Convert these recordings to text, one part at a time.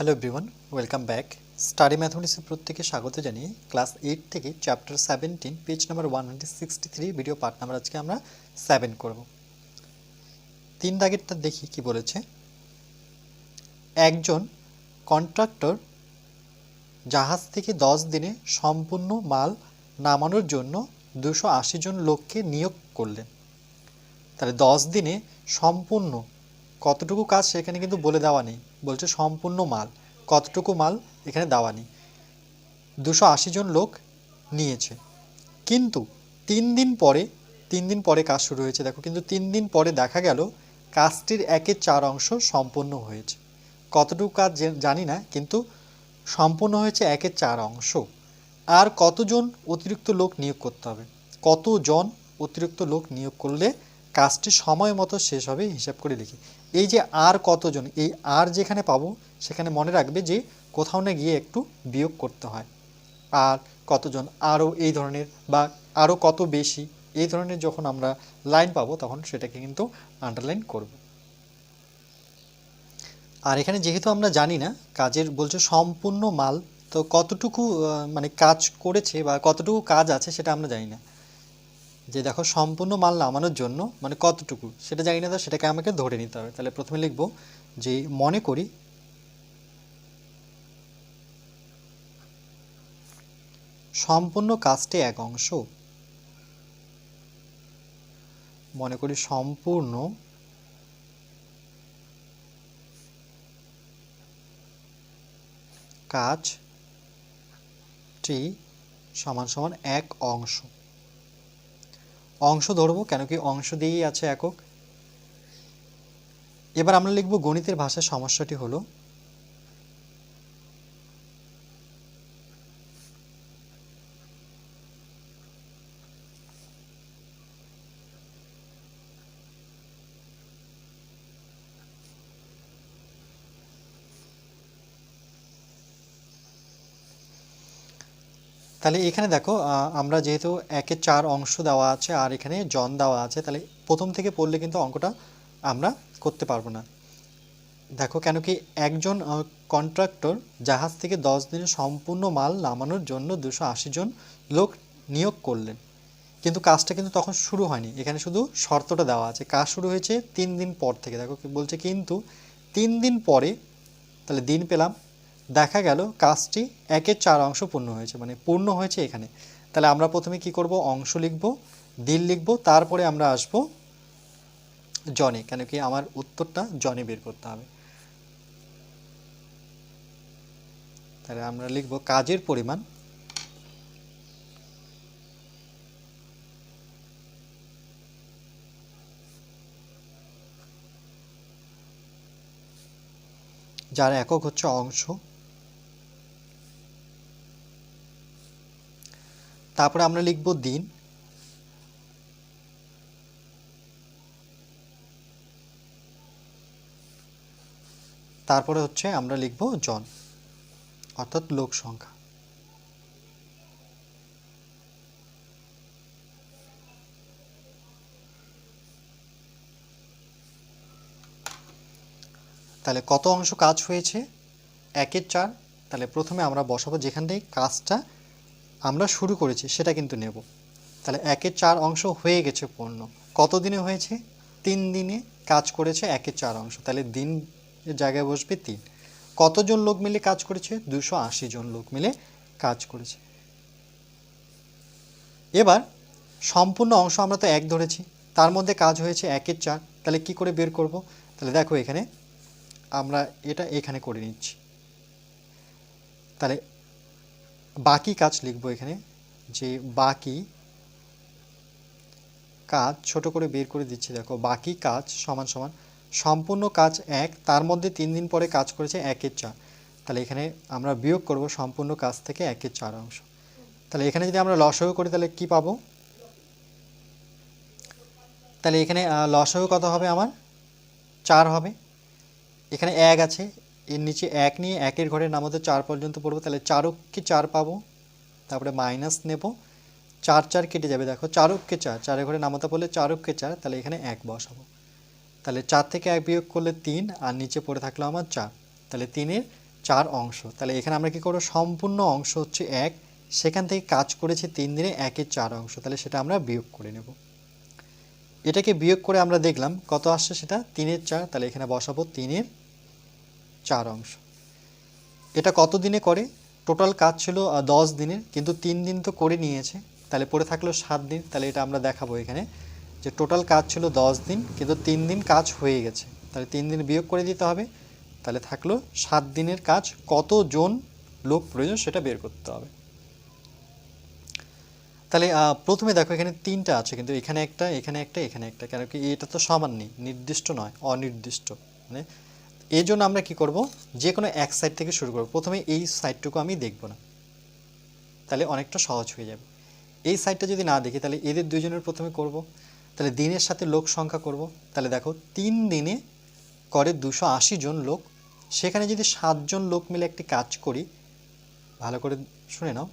Hello everyone welcome back study ম্যাথমেটিক্সের প্রত্যেকে স্বাগত জানিয়ে ক্লাস এইট থেকে chapter seventeen page number one video part number আজকে আমরা সেভেন করব। তিন দাগেরটা দেখি কি বলেছে। একজন কন্ট্রাক্টর জাহাজ থেকে দশ দিনে সম্পূর্ণ মাল নামানোর জন্য দুশো জন লোককে নিয়োগ করলেন। তাহলে দশ দিনে সম্পূর্ণ কতটুকু কাজ সেখানে কিন্তু বলে দেওয়া নেই। বলছে সম্পূর্ণ মাল। কতটুকু মাল এখানে দেওয়া নেই। দুশো জন লোক নিয়েছে। কিন্তু তিন দিন পরে, তিন দিন পরে কাজ শুরু হয়েছে। দেখো, কিন্তু তিন দিন পরে দেখা গেল কাজটির একের চার অংশ সম্পূর্ণ হয়েছে। কতটুকু কাজ জানি না, কিন্তু সম্পূর্ণ হয়েছে একের চার অংশ। আর কতজন অতিরিক্ত লোক নিয়োগ করতে হবে? কতজন অতিরিক্ত লোক নিয়োগ করলে কাজটি সময় মতো শেষ হবে, হিসাব করে লিখি। এই যে আর কতজন, এই আর যেখানে পাবো সেখানে মনে রাখবে যে কোথাও না গিয়ে একটু বিয়োগ করতে হয়। আর কতজন, আরও এই ধরনের বা আরও কত বেশি, এই ধরনের যখন আমরা লাইন পাবো তখন সেটাকে কিন্তু আন্ডারলাইন করব। আর এখানে যেহেতু আমরা জানি না কাজের, বলছে সম্পূর্ণ মাল, তো কতটুকু মানে কাজ করেছে বা কতটুকু কাজ আছে সেটা আমরা জানি না। যে দেখো সম্পূর্ণ মাল নামানোর জন্য মানে কতটুকু সেটা জানি না তো, সেটাকে আমাকে ধরে নিতে হবে। তাহলে প্রথমে লিখব যে মনে করি সম্পূর্ণ কাজটি এক অংশ। মনে করি সম্পূর্ণ কাজটি সমান সমান এক অংশ। অংশ ধরবো, কেন কি অংশ দিয়েই আছে একক। এবার আমরা লিখব গণিতের ভাষায় সমস্যাটি হলো তাহলে এখানে দেখো আমরা যেহেতু একে চার অংশ দেওয়া আছে আর এখানে জন দেওয়া আছে, তাহলে প্রথম থেকে পড়লে কিন্তু অঙ্কটা আমরা করতে পারব না। দেখো কেন কি একজন কন্ট্রাক্টর জাহাজ থেকে দশ দিনে সম্পূর্ণ মাল নামানোর জন্য দুশো জন লোক নিয়োগ করলেন। কিন্তু কাজটা কিন্তু তখন শুরু হয়নি। এখানে শুধু শর্তটা দেওয়া আছে। কাজ শুরু হয়েছে তিন দিন পর থেকে। দেখো বলছে, কিন্তু তিন দিন পরে, তাহলে দিন পেলাম দেখা গেল কাজটি একের চার অংশ পূর্ণ হয়েছে মানে পূর্ণ হয়েছে এখানে। তাহলে আমরা প্রথমে কি করব? অংশ লিখব, দিল লিখব, তারপরে আমরা আসব জনে, কেন কি আমার উত্তরটা জনে বের করতে হবে। তাহলে আমরা লিখব কাজের পরিমাণ যার একক হচ্ছে অংশ। তারপরে আমরা লিখব দিন। তারপরে হচ্ছে আমরা লিখব জন, অর্থাৎ লোক সংখ্যা। তাহলে কত অংশ কাজ হয়েছে? একের চার। তাহলে প্রথমে আমরা বসাবো যেখান থেকে কাজটা আমরা শুরু করেছি, সেটা কিন্তু নেব। তাহলে একের চার অংশ হয়ে গেছে পূর্ণ কত দিনে হয়েছে? তিন দিনে কাজ করেছে একের চার অংশ। তাহলে দিন জায়গায় বসবে তিন। কতজন লোক মিলে কাজ করেছে? দুশো আশি জন লোক মিলে কাজ করেছে। এবার সম্পূর্ণ অংশ আমরা তো এক ধরেছি। তার মধ্যে কাজ হয়েছে একের চার। তাহলে কি করে বের করব? তাহলে দেখো এখানে আমরা এটা এখানে করে নিচ্ছি। তাহলে বাকি কাজ লিখব এখানে, যে বাকি কাজ ছোট করে বের করে দিচ্ছি, দেখো, বাকি কাজ সমান সমান, সম্পূর্ণ কাজ এক, তার মধ্যে তিন দিন পরে কাজ করেছে একের চার। তাহলে এখানে আমরা বিয়োগ করব সম্পূর্ণ কাজ থেকে একের চার অংশ। তাহলে এখানে যদি আমরা লসও করি, তাহলে কি পাবো? তাহলে এখানে লসও কত হবে আমার? চার হবে। এখানে এক আছে এর নিচে এক নিয়ে একের ঘরে নামাতে চার পর্যন্ত পড়ব, তাহলে চারককে চার পাবো, তারপরে মাইনাস নেব, চার চার কেটে যাবে, দেখো চারককে চার, চারের ঘরে নামাতে পড়লে চারককে চার, তাহলে এখানে এক বসাবো। তাহলে চার থেকে এক বিয়োগ করলে তিন, আর নিচে পড়ে থাকল আমার চার, তাহলে তিনের চার অংশ। তাহলে এখানে আমরা কি করব? সম্পূর্ণ অংশ হচ্ছে এক, সেখান থেকে কাজ করেছে তিন দিনে একের চার অংশ, তাহলে সেটা আমরা বিয়োগ করে নেব। এটাকে বিয়োগ করে আমরা দেখলাম, কত আসছে সেটা? তিনের চার, তাহলে এখানে বসাবো তিনের চার অংশ। এটা কত দিনে করে? টোটাল কাজ ছিল দশ দিনের, কিন্তু তিন দিন তো করে নিয়েছে। তাহলে পড়ে থাকল সাত দিন, তাহলে এটা আমরা দেখাবো এখানে। যে টোটাল কাজ ছিল দশ দিন, কিন্তু তিন দিন কাজ হয়ে গেছে। তাহলে তিন দিন বিয়োগ করে দিতে হবে। তাহলে থাকল সাত দিনের কাজ, কতজন লোক প্রয়োজন সেটা বের করতে হবে। তাহলে প্রথমে দেখো এখানে তিনটা আছে, কিন্তু এখানে একটা এখানে একটা এখানে একটা, কেন কি এটা তো সমান নেই, নির্দিষ্ট নয়, অনির্দিষ্ট। মানে এই জন্য আমরা কি করব? যে কোনো এক সাইড থেকে শুরু করব। প্রথমে এই সাইডটুকু আমি দেখব না। তাহলে অনেকটা সহজ হয়ে যাবে। এই সাইডটা যদি না দেখি, তাহলে এদের দুজনের প্রথমে করব। তাহলে দিনের সাথে লোক সংখ্যা করব। তাহলে দেখো, তিন দিনে করে দুশো আশি জন লোক। সেখানে যদি সাতজন লোক মিলে একটি কাজ করি, ভালো করে শুনে নাও,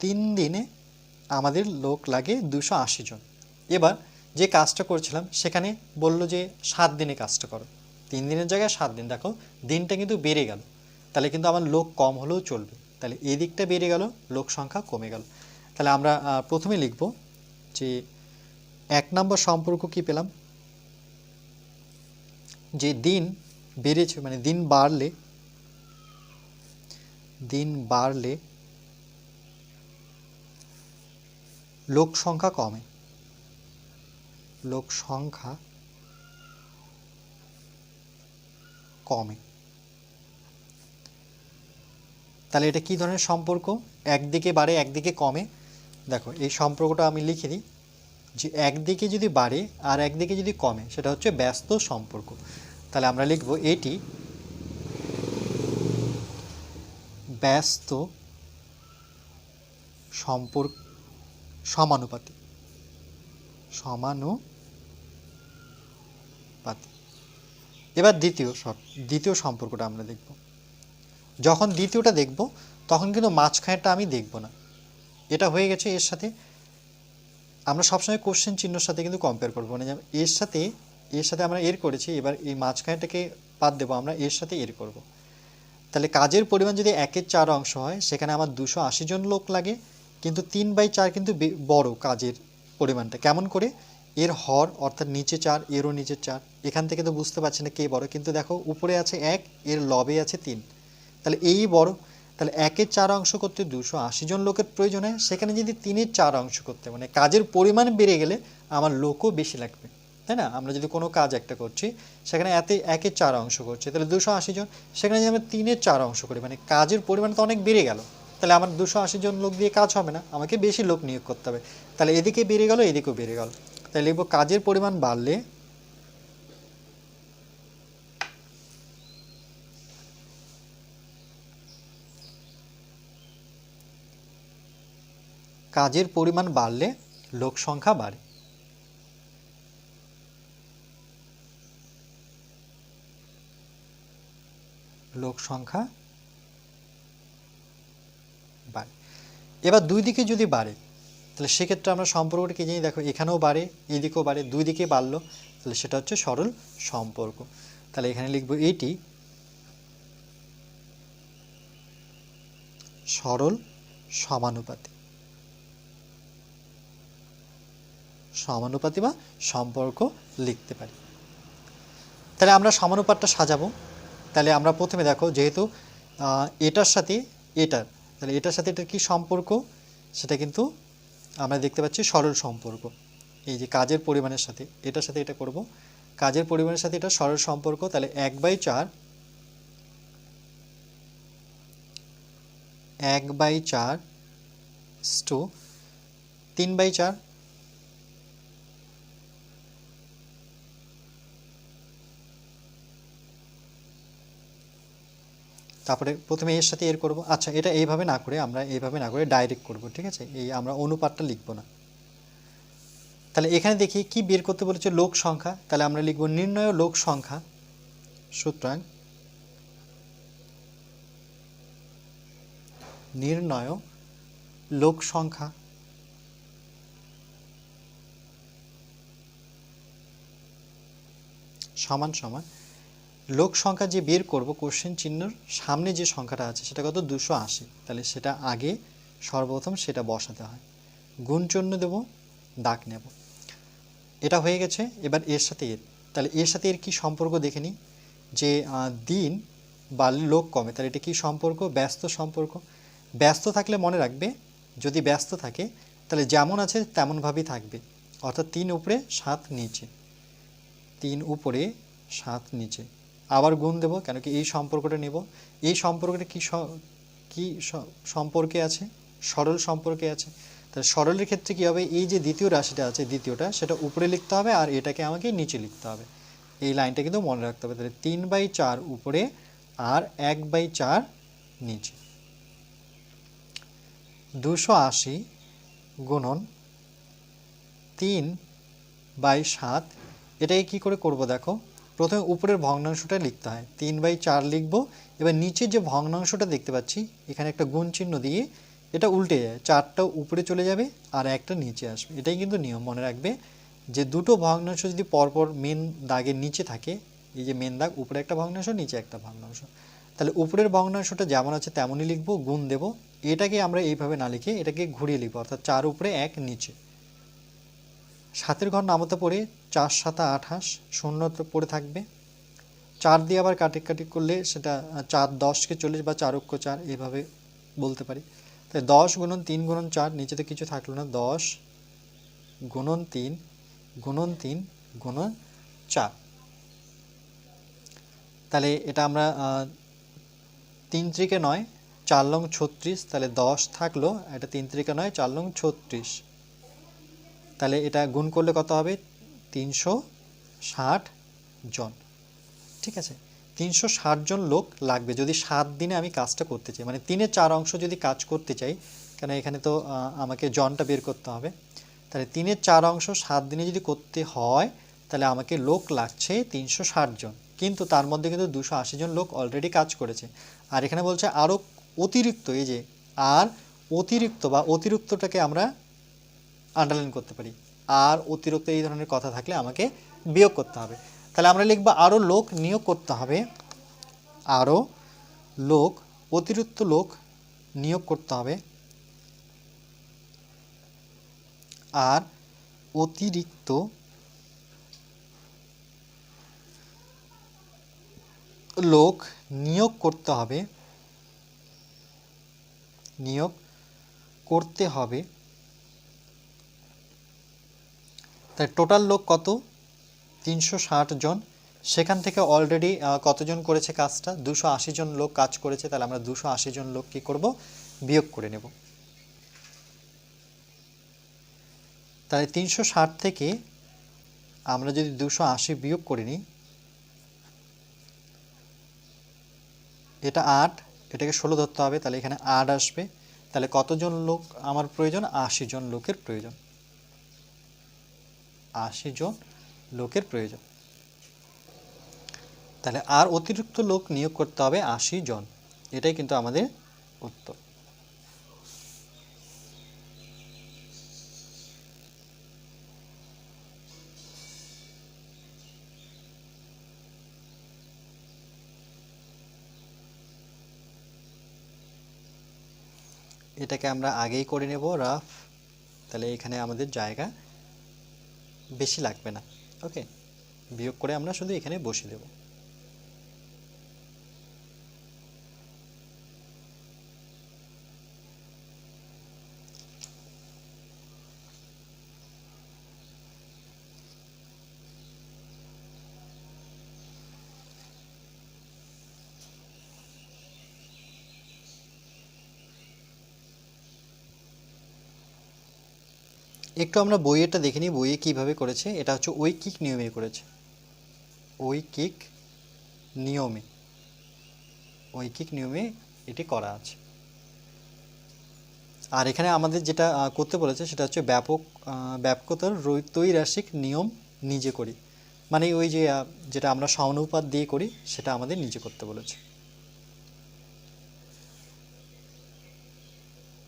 তিন দিনে আমাদের লোক লাগে দুশো আশি জন। এবার যে কাজটা করছিলাম, সেখানে বলল যে সাত দিনে কাজটা করো। তিন দিনের জায়গায় সাত দিন। দেখো, দিনটা কিন্তু বেড়ে গেল। তাহলে কিন্তু আমার লোক কম হলেও চলবে। তাহলে এই দিকটা বেড়ে গেল, লোক সংখ্যা কমে গেল। তাহলে আমরা প্রথমে লিখব যে এক নম্বর সম্পর্ক কি পেলাম? যে দিন বেড়েছে মানে দিন বাড়লে দিন বাড়লে লোক সংখ্যা কমে। লোক সংখ্যা কমে। তাহলে এটা কি ধরনের সম্পর্ক? একদিকে বাড়ে, একদিকে কমে। দেখো, এই সম্পর্কটা আমি লিখে দিই যে একদিকে যদি বাড়ে আর একদিকে যদি কমে, সেটা হচ্ছে ব্যস্ত সম্পর্ক। তাহলে আমরা লিখব এটি ব্যস্ত সম্পর্ক সমানুপাতিক। সমানুপাতিক এবার দ্বিতীয় শর্ত দ্বিতীয় সম্পর্কটা আমরা দেখব। যখন দ্বিতীয়টা দেখব, তখন কিন্তু মাঝখানেরটা আমি দেখব না। এটা হয়ে গেছে এর সাথে আমরা সবসময় কোশ্চেন চিহ্নর সাথে কিন্তু কম্পেয়ার করব। মানে যেমন এর সাথে এর সাথে আমরা এর করেছি, এবার এই মাঝখানেটাকে বাদ দেবো, আমরা এর সাথে এর করব। তাহলে কাজের পরিমাণ যদি একের চার অংশ হয়, সেখানে আমার দুশো জন লোক লাগে, কিন্তু তিন বাই চার কিন্তু বড় কাজের পরিমাণটা। কেমন করে? এর হর, অর্থাৎ নিচে চার, এরও নিচে চার। এখান থেকে তো বুঝতে পারছি না কে বড়, কিন্তু দেখো, উপরে আছে এক, এর লবে আছে তিন। তাহলে এই বড়, তাহলে একের চার অংশ করতে দুশো আশি জন লোকের প্রয়োজন হয়। সেখানে যদি তিনের চার অংশ করতে মানে কাজের পরিমাণ বেড়ে গেলে আমার লোকও বেশি লাগবে, তাই না? আমরা যদি কোনো কাজ একটা করছি, সেখানে এতে একের চার অংশ করছি, তাহলে দুশো আশি জন। সেখানে যদি আমরা তিনের চার অংশ করি মানে কাজের পরিমাণ তো অনেক বেড়ে গেল, তাহলে আমার দুশো আশি জন লোক দিয়ে কাজ হবে না, আমাকে বেশি লোক নিয়োগ করতে হবে। তাহলে এদিকে বেড়ে গেল, এদিকেও বেড়ে গেল। তাহলে লিখব কাজের পরিমাণ বাড়লে কাজের পরিমাণ বাড়লে লোক সংখ্যা বাড়ে। লোক সংখ্যা বাড়ে। এবার দুই দিকে যদি বাড়ে তাহলে সেক্ষেত্রে আমরা সম্পর্কটা কি জানি? দেখো, এখানেও বাড়ে, এদিকেও বাড়ে, দুই দিকে বাড়লো। তাহলে সেটা হচ্ছে সরল সম্পর্ক। তাহলে এখানে লিখব এটি সরল সমানুপাতি সমানুপাতি বা সম্পর্ক লিখতে পারি। তাহলে আমরা সমানুপাতটা সাজাবো। তাহলে আমরা প্রথমে দেখো, যেহেতু এটার সাথে এটার, তাহলে এটার সাথে এটার কি সম্পর্ক? সেটা কিন্তু আমরা দেখতে পাচ্ছি সরল সম্পর্ক। এই যে কাজের পরিমাণের সাথে, এটার সাথে এটা করব। কাজের পরিমাণের সাথে এটা সরল সম্পর্ক, তাহলে এক বাই চার, এক বাই চার, স্টু, তিন বাই চার তারপরে প্রথমে এর সাথে এর করব। আচ্ছা এটা এইভাবে না করে আমরা এইভাবে না করে ডাইরেক্ট করব, ঠিক আছে? এই আমরা অনুপাতটা লিখব না। তাহলে এখানে দেখি কি বের করতে বলেছে লোক সংখ্যা। তাহলে আমরা লিখব নির্ণয় লোক সংখ্যা সুতরাং নির্ণয় লোক সংখ্যা সমান সমান লোক সংখ্যা যে বের করব কোশ্চেন চিহ্নর সামনে যে সংখ্যাটা আছে, সেটা কত? দুশো আশি। তাহলে সেটা আগে সর্বপ্রথম সেটা বসাতে হয়। গুণ চিহ্ন দেব, দাগ নেব। এটা হয়ে গেছে, এবার এর সাথে এর। তাহলে এর সাথে এর কি সম্পর্ক দেখে নিই, যে দিন বাড়লে লোক কমে। তাহলে এটা কি সম্পর্ক? ব্যস্ত সম্পর্ক। ব্যস্ত থাকলে মনে রাখবে, যদি ব্যস্ত থাকে, তাহলে যেমন আছে তেমনভাবেই থাকবে। অর্থাৎ তিন উপরে, সাত নিচে। তিন উপরে, সাত নিচে। আবার গুণ দেব, কেন কি এই সম্পর্কটা নেব। এই সম্পর্কটা কি কি সম্পর্কে আছে? সরল সম্পর্কে আছে। তাহলে সরলের ক্ষেত্রে কী হবে? এই যে দ্বিতীয় রাশিটা আছে, দ্বিতীয়টা, সেটা উপরে লিখতে হবে আর এটাকে আমাকে নিচে লিখতে হবে। এই লাইনটা কিন্তু মনে রাখতে হবে। তাহলে তিন বাই চার উপরে আর এক বাই চার নিচে। দুশো আশি গুণন তিন বাই সাত, এটাকে কী করে করব দেখো? প্রথমে উপরের ভগ্নাংশটা লিখতে হয়। তিন বাই চার লিখব। এবার নিচে যে ভগ্নাংশটা দেখতে পাচ্ছি, এখানে একটা গুণ চিহ্ন দিয়ে এটা উল্টে যায়। চারটা উপরে চলে যাবে আর একটা নিচে আসবে। এটাই কিন্তু নিয়ম মনে রাখবে যে দুটো ভগ্নাংশ যদি পরপর মেন দাগের নিচে থাকে, এই যে মেন দাগ, উপরে একটা ভগ্নাংশ, নিচে একটা ভগ্নাংশ। তাহলে উপরের ভগ্নাংশটা যেমন আছে তেমনই লিখব, গুণ দেব। এটাকে আমরা এইভাবে না লিখে এটাকে ঘুরিয়ে লিখব, অর্থাৎ চার উপরে এক, নিচে। সাতের ঘর নামতে পড়ে চার সাতা আঠাশ, শূন্য পড়ে থাকবে। চার দিয়ে আবার কাটি কাটি করলে সেটা চার দশকে চল্লিশ বা চার অক্ষ চার এভাবে বলতে পারি। তাই দশ গুণন তিন গুণন চার নিচেতে কিছু থাকল না। দশ গুণন তিন গুণন তিন গুণন চার। তাহলে এটা আমরা তিন ত্রিকে নয়, চার লং ছত্রিশ, তাহলে দশ থাকল, এটা তিন ত্রিকে নয়, চার লং ছত্রিশ। তাহলে এটা গুণ করলে কত হবে? তিনশো ষাট জন। ঠিক আছে? তিনশো ষাট জন লোক লাগবে। যদি সাত দিনে আমি কাজটা করতে চাই মানে তিনের চার অংশ যদি কাজ করতে চাই, কেন এখানে তো আমাকে জনটা বের করতে হবে। তাহলে তিনের চার অংশ সাত দিনে যদি করতে হয়, তাহলে আমাকে লোক লাগছে তিনশো ষাট জন। কিন্তু তার মধ্যে কিন্তু দুশো জন লোক অলরেডি কাজ করেছে। আর এখানে বলছে আরও অতিরিক্ত, এই যে, আর অতিরিক্ত বা অতিরিক্তটাকে আমরা আন্ডারলাইন করতে পারি। আর অতিরিক্ত এই ধরনের কথা থাকলে আমাকে বিয়োগ করতে হবে। তাহলে আমরা লিখব আরও লোক নিয়োগ করতে হবে। আরও লোক, অতিরিক্ত লোক নিয়োগ করতে হবে। আর অতিরিক্ত লোক নিয়োগ করতে হবে। নিয়োগ করতে হবে। তাই টোটাল লোক কত? তিনশো ষাট জন। সেখান থেকে অলরেডি কতজন করেছে কাজটা? দুশো জন লোক কাজ করেছে, তাহলে আমরা দুশো জন লোক কী করব? বিয়োগ করে নেব। তাহলে তিনশো ষাট থেকে আমরা যদি দুশো বিয়োগ করে নিই, এটা আট, এটাকে ষোলো ধরতে হবে, তাহলে এখানে আট আসবে। তাহলে কতজন লোক আমার প্রয়োজন? আশি জন লোকের প্রয়োজন। আশি জন লোকের প্রয়োজন। তাহলে আর অতিরিক্ত লোক নিয়োগ করতে হবে আশি জন। এটাই কিন্তু আমাদের উত্তর। এটাকে আমরা আগেই করে নেব রাফ তাহলে এখানে আমাদের জায়গা বেশি লাগবে না। ওকে বিয়োগ করে আমরা শুধু এখানে বসিয়ে দেব। একটু আমরা বইয়েরটা দেখে নিই, বইয়ে কীভাবে করেছে। এটা হচ্ছে ঐকিক নিয়মে করেছে। ঐকিক নিয়মে। ঐকিক নিয়মে এটি করা আছে। আর এখানে আমাদের যেটা করতে বলেছে সেটা হচ্ছে ব্যাপক ব্যাপকতার ত্রৈরাসিক নিয়ম নিজে করি। মানে ওই যে যেটা আমরা সমানুপাত দিয়ে করি, সেটা আমাদের নিজে করতে বলেছে।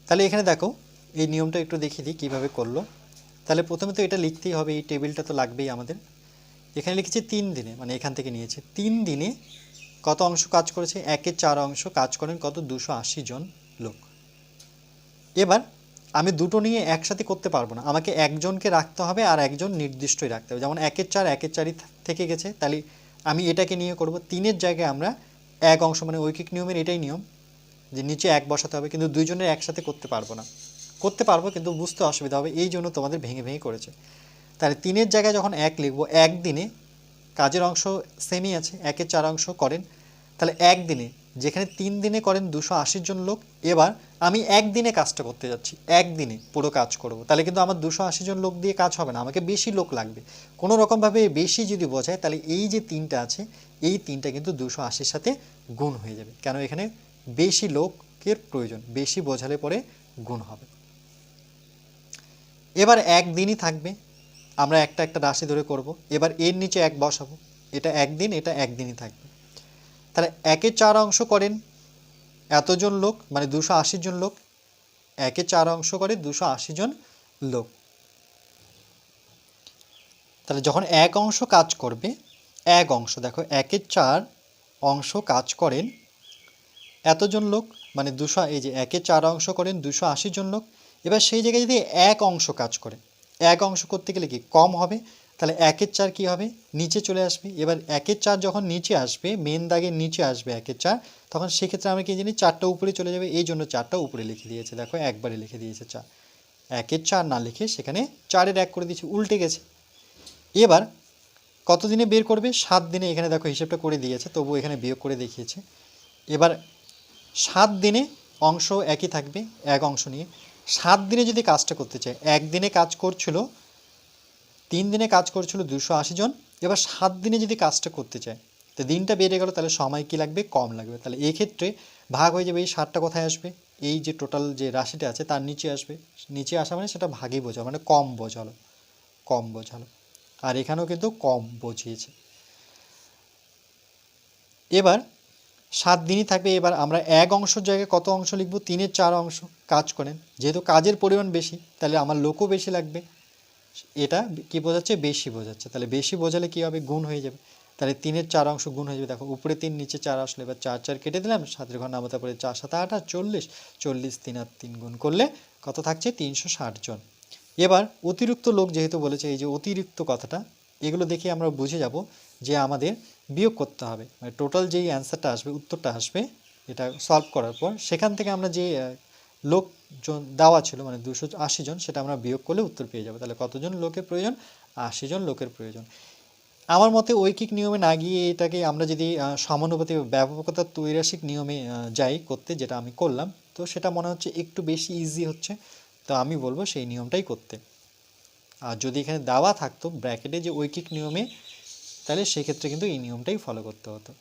তাহলে এখানে দেখো এই নিয়মটা একটু দেখিয়ে দিই কীভাবে করল। তাহলে প্রথমে তো এটা লিখতেই হবে, এই টেবিলটা তো লাগবেই আমাদের। এখানে লিখেছে তিন দিনে মানে এখান থেকে নিয়েছে। তিন দিনে কত অংশ কাজ করেছে? একের চার অংশ কাজ করেন কত? দুশো আশি জন লোক। এবার আমি দুটো নিয়ে একসাথে করতে পারব না। আমাকে একজনকে রাখতে হবে আর একজন নির্দিষ্টই রাখতে হবে। যেমন একের চার, একের চারই থেকে গেছে, তাহলে আমি এটাকে নিয়ে করব। তিনের জায়গায় আমরা এক অংশ মানে ঐকিক নিয়মের এটাই নিয়ম যে নিচে এক বসাতে হবে, কিন্তু দুইজনের একসাথে করতে পারব না। করতে পারব, কিন্তু বুঝতে অসুবিধা হবে, এই জন্য তোমাদের ভেঙে ভেঙে করেছে। তাহলে তিনের জায়গায় যখন এক লিখব, একদিনে কাজের অংশ সেমই আছে, একের চার অংশ করেন, তাহলে একদিনে, যেখানে তিন দিনে করেন দুশো আশির জন লোক, এবার আমি একদিনে কাজটা করতে যাচ্ছি, একদিনে পুরো কাজ করব। তাহলে কিন্তু আমার দুশো আশি জন লোক দিয়ে কাজ হবে না, আমাকে বেশি লোক লাগবে। কোনো রকমভাবে বেশি যদি বোঝায়, তাহলে এই যে তিনটা আছে, এই তিনটা কিন্তু দুশো আশির সাথে গুণ হয়ে যাবে। কেন? এখানে বেশি লোকের প্রয়োজন, বেশি বোঝালে পরে গুণ হবে। এবার একদিনই থাকবে। আমরা একটা একটা রাশি ধরে করব। এবার এর নিচে এক বসাবো। এটা একদিন, এটা একদিনই থাকবে। তাহলে একে চার অংশ করেন এতজন লোক মানে দুশো আশি জন লোক। একে চার অংশ করে দুশো আশি জন লোক। তাহলে যখন এক অংশ কাজ করবে, এক অংশ, দেখো একের চার অংশ কাজ করেন এতজন লোক মানে দুশো, এই যে একে চার অংশ করেন দুশো আশি জন লোক। এবার সেই জায়গায় যদি এক অংশ কাজ করে, এক অংশ করতে গেলে কি কম হবে? তাহলে একের চার কি হবে? নিচে চলে আসবে। এবার একের চার যখন নিচে আসবে মেন দাগের নিচে আসবে একের চার, তখন সেক্ষেত্রে আমরা কি জানি চারটা উপরে চলে যাবে। এই জন্য চারটা উপরে লিখে দিয়েছে। দেখো একবারে লিখে দিয়েছে চার। একের চার না লিখে সেখানে চারের এক করে দিয়েছে, উল্টে গেছে। এবার কত দিনে বের করবে? সাত দিনে। এখানে দেখো হিসেবটা করে দিয়েছে তবু এখানে বিয়োগ করে দেখিয়েছে। এবার সাত দিনে অংশ একই থাকবে, এক অংশ নিয়ে। সাত দিনে যদি কাজটা করতে চায়, একদিনে কাজ করছিল, তিন দিনে কাজ করছিল দুশো আশি জন, এবার সাত দিনে যদি কাজটা করতে চায়, তো দিনটা বেড়ে গেল, তাহলে সময় কি লাগবে? কম লাগবে। তাহলে এই ক্ষেত্রে ভাগ হয়ে যাবে এই ষাটটা কোথায় আসবে। এই যে টোটাল যে রাশিটা আছে, তার নিচে আসবে। নিচে আসা মানে সেটা ভাগই বোঝালো মানে কম বোঝালো কম বোঝালো। আর এখানেও কিন্তু কম বুঝিয়েছে। এবার সাত দিনই থাকবে। এবার আমরা এক অংশের জায়গায় কত অংশ লিখব? তিনের চার অংশ কাজ করেন। যেহেতু কাজের পরিমাণ বেশি, তাহলে আমার লোকও বেশি লাগবে। এটা কি বোঝাচ্ছে? বেশি বোঝাচ্ছে। তাহলে বেশি বোঝালে কি হবে? গুণ হয়ে যাবে। তাহলে তিনের চার অংশ গুণ হয়ে যাবে। দেখো, উপরে তিন, নিচে চার আসলে এবার চার চার কেটে দিলাম। সাতের ঘর নামাতে পরে চার, সাত, আট আর চল্লিশ। চল্লিশ, তিন আর তিন গুণ করলে কত থাকছে? তিনশো ষাট জন। এবার অতিরিক্ত লোক যেহেতু বলেছে, এই যে অতিরিক্ত কথাটা, এগুলো দেখে আমরা বুঝে যাব যে আমাদের বিয়োগ করতে হবে। মানে টোটাল যেই অ্যান্সারটা আসবে, উত্তরটা আসবে, এটা সলভ করার পর সেখান থেকে আমরা যে লোকজন লোক দেওয়া ছিল মানে দুশো আশি জন, সেটা আমরা বিয়োগ করলে উত্তর পেয়ে যাব। তাহলে কতজন লোকের প্রয়োজন? আশি জন লোকের প্রয়োজন। আমার মতে ঐকিক নিয়মে না গিয়ে এটাকে আমরা যদি সমানুপাতি বা ব্যাপকতার তৈরাসিক নিয়মে যাই করতে, যেটা আমি করলাম, তো সেটা মনে হচ্ছে একটু বেশি ইজি হচ্ছে, তো আমি বলব সেই নিয়মটাই করতে। আর যদি এখানে দেওয়া থাকতো ব্র্যাকেটে যে ঐকিক নিয়মে তাহলে সেক্ষেত্রে কিন্তু এই নিয়মটাই ফলো করতে হতো।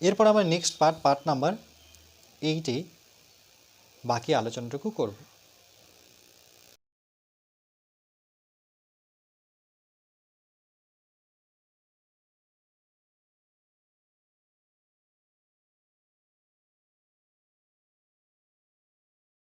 এরপর আমরা নেক্সট পার্ট পার্ট নাম্বার এইটে বাকি আলোচনাটুকু করব।